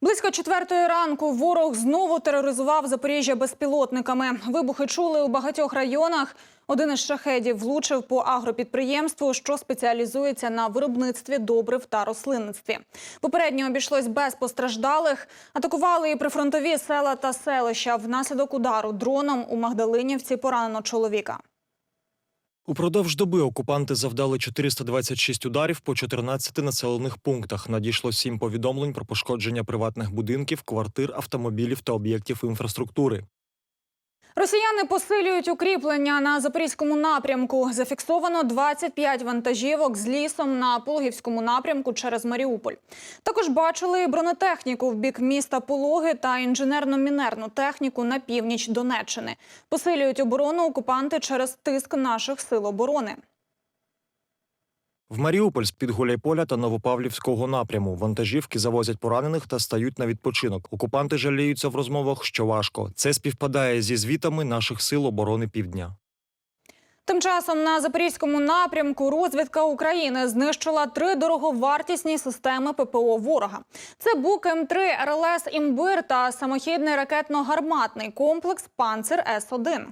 Близько четвертої ранку ворог знову тероризував Запоріжжя безпілотниками. Вибухи чули у багатьох районах. Один із шахедів влучив по агропідприємству, що спеціалізується на виробництві добрив та рослинництві. Попередньо обійшлось без постраждалих. Атакували і прифронтові села та селища. Внаслідок удару дроном у Магдалинівці поранено чоловіка. Упродовж доби окупанти завдали 426 ударів по 14 населених пунктах. Надійшло сім повідомлень про пошкодження приватних будинків, квартир, автомобілів та об'єктів інфраструктури. Росіяни посилюють укріплення на запорізькому напрямку. Зафіксовано 25 вантажівок з лісом на Пологівському напрямку через Маріуполь. Також бачили бронетехніку в бік міста Пологи та інженерно-мінерну техніку на північ Донеччини. Посилюють оборону окупанти через тиск наших сил оборони. В Маріуполь з під Гуляйполя та Новопавлівського напряму вантажівки завозять поранених та стають на відпочинок. Окупанти жаліються в розмовах, що важко. Це співпадає зі звітами наших сил оборони Півдня. Тим часом на запорізькому напрямку розвідка України знищила три дороговартісні системи ППО ворога. Це бук М3 РЛС Імбир та самохідний ракетно-гарматний комплекс Панцир С 1